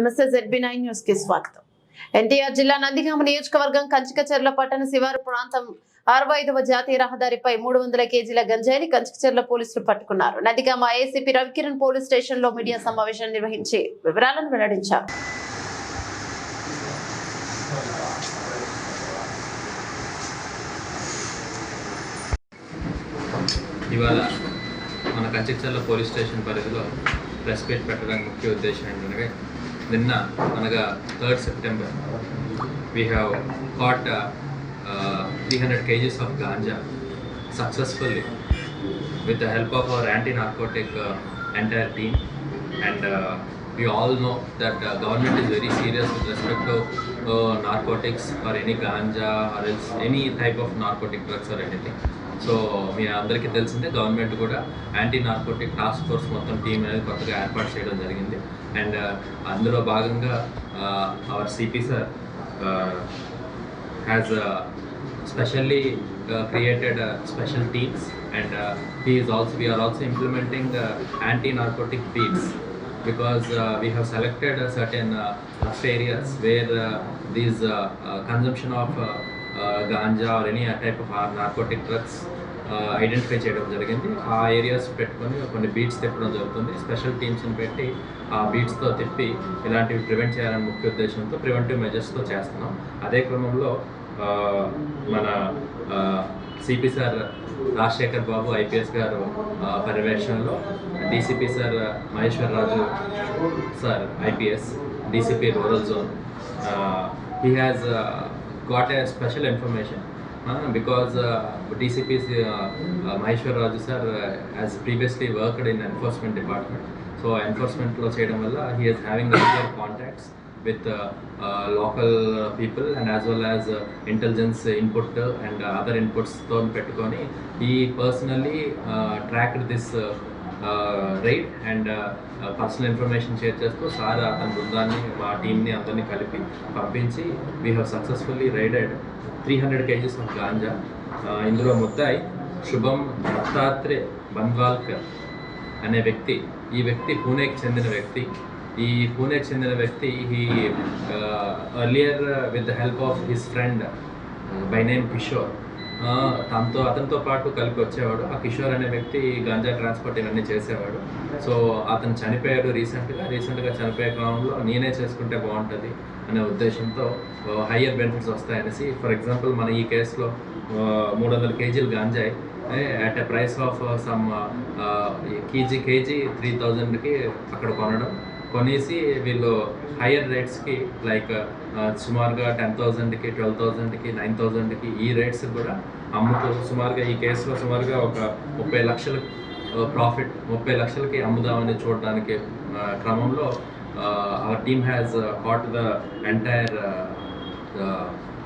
నమస్తే ZB nine న్యూస్కి స్వాగతం. ఎన్టీఆర్ జిల్లా నందిగామ నియోజకవర్గం కంచికచెర్ల పట్టణ శివారు ప్రాంతం అరవై ఐదవ జాతీయ రహదారిపై మూడు వందల కేజీల గంజాయిని కంచికచెర్ల పోలీసులు పట్టుకున్నారు. నందిగామ ఏసీపీ రవికిరణ్ పోలీస్ స్టేషన్లో మీడియా సమావేశం నిర్వహించి వివరాలను వెల్లడించారు. ఇవాళ మన కంచిచర్ల పోలీస్ స్టేషన్ పరిధిలో ప్రెస్ మీట్ పెట్టడానికి ముఖ్య ఉద్దేశం ఏంటంటే నిన్న అనగా third September we have caught three hundred kgs of ganja successfully with the help of our anti-narcotic uh, entire team and uh, we all know that uh, government is very serious with respect to uh, narcotics or any ganja or else any type of narcotic drugs or anything So మీ అందరికీ తెలిసిందే government కూడా anti narcotic task force మొత్తం team అనేది కొత్తగా ఏర్పాటు చేయడం జరిగింది. And అందులో భాగంగా our CP sir has specially created special teams and he is also we are also implementing anti narcotic teams because we have selected certain areas where these consumption of ganja or any type of narcotic drugs identify చేయడం జరిగింది. ఆ areas పెట్టుకొని కొన్ని beats తిప్పడం జరుగుతుంది. Special టీమ్స్ని పెట్టి ఆ బీట్స్తో తిప్పి ఇలాంటివి ప్రివెంట్ చేయాలని ముఖ్య ఉద్దేశంతో ప్రివెంటివ్ మెజర్స్తో చేస్తున్నాం. అదే క్రమంలో మన CP sir Rajasekhar Babu IPS garu పర్యవేక్షణలో DCP sir Maheshwar Raju sir IPS DCP rural zone he has got a special information uh, because uh, DCP is, uh, uh, Maheshwar Raju sir uh, has previously worked in enforcement department. So enforcement లో చేయడం వల్ల he is having regular contacts with uh, uh, local people and as well as uh, intelligence input and uh, other inputs తో పెట్టుకొని he personally uh, tracked this uh, raid and personal information share చేస్తూ sir అతని బృందాన్ని మా టీంని అందరినీ కలిపి పంపించి we have successfully raided three hundred kgs of ganja ఇందులో ముద్దాయి శుభం దత్తాత్రే బన్వాల్కర్ అనే వ్యక్తి. ఈ వ్యక్తి పూణేకి చెందిన వ్యక్తి. ఈ పూణేకి చెందిన వ్యక్తి ఈ earlier with the help of his friend by name Kishore తనతో అతనితో పాటు కలిపి వచ్చేవాడు ఆ కిషోర్ అనే వ్యక్తి గంజా ట్రాన్స్పోర్ట్ ఇవన్నీ చేసేవాడు. సో అతను చనిపోయాడు రీసెంట్గా. రీసెంట్గా చనిపోయే క్రమంలో నేనే చేసుకుంటే బాగుంటుంది అనే ఉద్దేశంతో హయ్యర్ బెనిఫిట్స్ వస్తాయనేసి ఫర్ ఎగ్జాంపుల్ మన ఈ కేసులో మూడు వందల కేజీలు గాంజాయి at a price of some kg kg three థౌజండ్కి అక్కడ కొనడం. కొనేసి వీళ్ళు హయ్యర్ రేట్స్కి లైక్ సుమారుగా టెన్ థౌజండ్కి ట్వెల్వ్ థౌజండ్కి నైన్ థౌజండ్కి ఈ రేట్స్ కూడా అమ్ముతూ సుమారుగా ఈ కేసులో సుమారుగా ఒక ముప్పై లక్షల ప్రాఫిట్ ముప్పై లక్షలకి అమ్ముదామని చూడడానికి క్రమంలో our team has caught the entire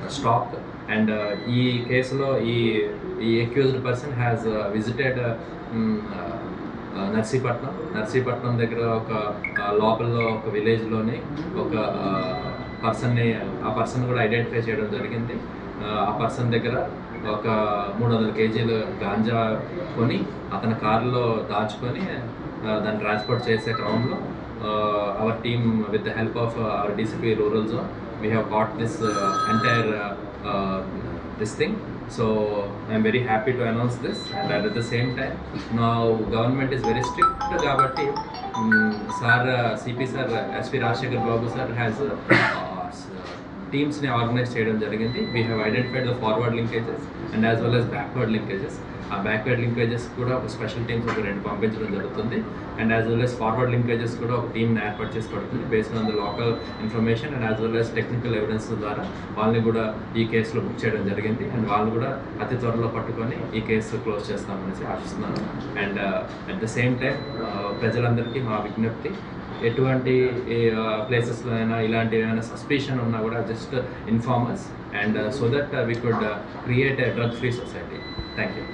stock and ఈ కేసులో ఈ ఈ accused person has visited Narsipatnam. Narsipatnam దగ్గర ఒక లోపల్లో ఒక విలేజ్లోని ఒక పర్సన్ని ఆ పర్సన్ కూడా ఐడెంటిఫై చేయడం జరిగింది. ఆ, పర్సన్ దగ్గర ఒక మూడు వందల కేజీలు గాంజా కొని అతని కారులో దాచుకొని దాన్ని ట్రాన్స్పోర్ట్ చేసే క్రమంలో our team with the help of our DCP rural zone we have caught this entire this thing. So I'm very happy to announce this, and at the same time, now government is very strict కాబట్టి sir CP sir SP Rajasekhar Babu sir has టీమ్స్ని organise చేయడం జరిగింది we have identified the forward linkages and as well as backward linkages ఆ backward linkages కూడా ఒక special teams ఒక రెండు పంపించడం జరుగుతుంది. And as well as forward linkages కూడా ఒక టీమ్ని ఏర్పాటు చేసి పడుతుంది based on the local information and as well as technical evidence ద్వారా వాళ్ళని కూడా ఈ కేసులో బుక్ చేయడం జరిగింది. అండ్ వాళ్ళు కూడా అతి త్వరలో పట్టుకొని ఈ కేసు క్లోజ్ చేస్తామనేసి ఆశిస్తున్నాను. And at the same time ప్రజలందరికీ మా విజ్ఞప్తి ఎటువంటి ప్లేసెస్లో uh, అయినా ఇలాంటి ఏమైనా సస్పిషన్ ఉన్నా కూడా just informers and so that we could create a drug free society thank you